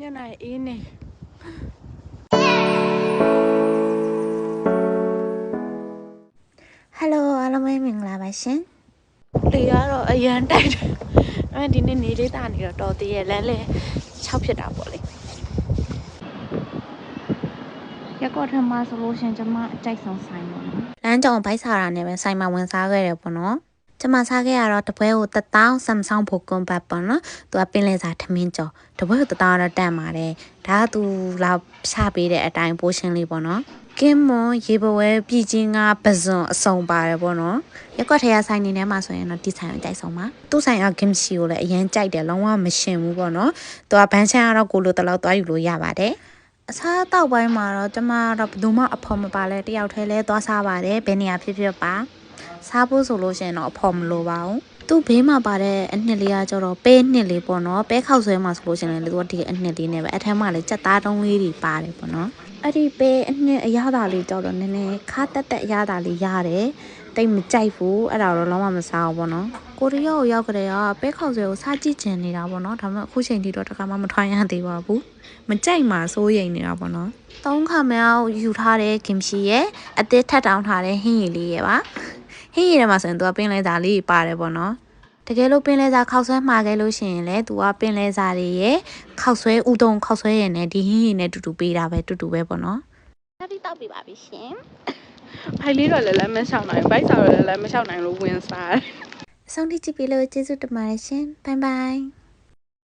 ညနေအေးနေဟယ်လိုအားလုံးပဲမင်္ဂလာပါရှင်လေကတော့အရန်တိုက်တယ်အဲ့ဒီနေ့နေလေးတာနေတော့တော်သေးရဲ့လမ်းလဲ6ဖြစ်တာပေါ့လေရက်ကွက်ထမဆိုလို့ရှင်ကျမအကြိုက်ဆုံးဆိုင်ပေါ့နော်လမ်းကြောင်ဘိုက်စာတာနဲ့ပဲဆိုင်မှာဝင်စားခဲ့တယ်ပေါ့နော် ကျမစားခဲ့ရတော့တပွဲကိုတထောင်ဆမ်ဆောင်ဖို့ကွန်ဘတ်ပေါ့နော်သူကပင်လဲစာထမင်းကြော်တပွဲကိုတထောင်တော့တန့်ပါတယ်ဒါကသူလောက်ချပေးတဲ့အတိုင်းပိုးရှင်းလေးပေါ့နော်ကင်းမွန်ရေပွဲပြည်ချင်းကပဇွန်အစုံပါတယ်ပေါ့နော်ရက်ကွက်ထဲကဆိုင်နေထဲမှာဆိုရင်တော့ဒီဆိုင်ကိုကြိုက်ဆုံးပါသူ့ဆိုင်ကဂင်ရှီကိုလည်းအရင်ကြိုက်တယ်လုံးဝမရှင်ဘူးပေါ့နော်သူကဘန်းချန်ကတော့ကိုလိုတလောက်သွားယူလို့ရပါတယ်အစားအသောက်ပိုင်းမှာတော့ကျမကတော့ဘယ်သူမှအဖော်မပါလဲတယောက်တည်းလဲသွားစားပါတယ်ဘယ်နေရာဖြစ်ဖြစ်ပါ စားဖို့ဆိုလို့ရှိရင်တော့အဖော်မလိုပါဘူးသူ့ဘေးမှာပါတဲ့အနှစ်လေးကကျတော့ပဲနှစ်လေးပေါ့နော်ပဲခောက်ဆွဲမှာဆိုလို့ရှိရင်လည်းသူကဒီအနှစ်လေးနဲ့ပဲအထက်မှာလည်းကြက်သားတုံးလေးတွေပါတယ်ပေါ့နော်အဲ့ဒီပဲအနှစ်အရသာလေးကျတော့နည်းနည်းခါတက်တက်အရသာလေးရတယ်တိတ်မကြိုက်ဘူးအဲ့ဒါတော့လုံးဝမစားဘူးပေါ့နော်ကိုရီးယားကိုရောက်ကြတဲ့ကပဲခောက်ဆွဲကိုစားကြည့်ချင်နေတာပေါ့နော်ဒါပေမဲ့အခုချိန်ထိတော့တခါမှမထွားရသေးပါဘူးမကြိုက်မှစိုးရိမ်နေတာပေါ့နော်သုံးခါမြောက်ယူထားတဲ့ဂင်ရှီရဲ့အသစ်ထပ်တောင်းထားတဲ့ဟင်းရည်လေးရဲ့ပါ ဟင်းရည်ထဲမှာဆိုရင်သူကပင်လဲစားလေးပါတယ်ပေါ့နော်တကယ်လို့ပင်လဲစားခောက်ဆွဲမှာခဲ့လို့ရှိရင်လည်းသူကပင်လဲစားတွေရဲ့ခောက်ဆွဲဥတုံခောက်ဆွဲရည်နဲ့ဒီဟင်းရည်နဲ့တူတူပေးတာပဲတူတူပဲပေါ့နော်တတိတောက်ပြပါပြီရှင်ဘိုင်လေးတော့လည်းလမ်းမလျှောက်နိုင်ဘိုက်စာတော့လည်းလမ်းမလျှောက်နိုင်လို့ဝင်စားတယ်အဆုံးထိကြည့်ပြီးလို့ကျေးဇူးတင်ပါတယ်ရှင်ဘိုင်ဘိုင်